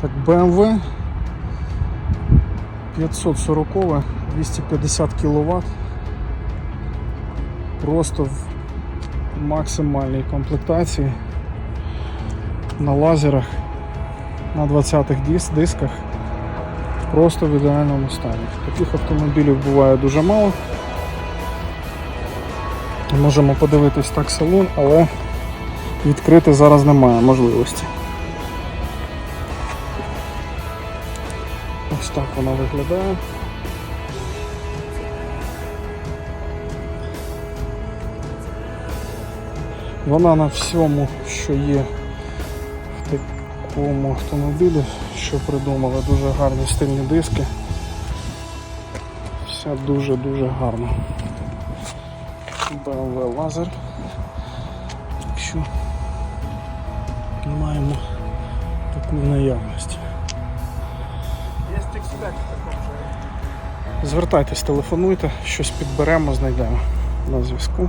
Так, BMW 540, 250 кВт. Просто в максимальній комплектації на лазерах, на 20-х дисках. Просто в ідеальному стані. Таких автомобілів буває дуже мало. Можемо подивитись так салон, але відкрити зараз немає можливості. Ось так вона виглядає. Вона на всьому, що є в такому автомобілі, що придумали, дуже гарні стильні диски. Все дуже-дуже гарно. BMW лазер. Так що маємо таку в Звертайтесь, телефонуйте, щось підберемо, знайдемо на зв'язку.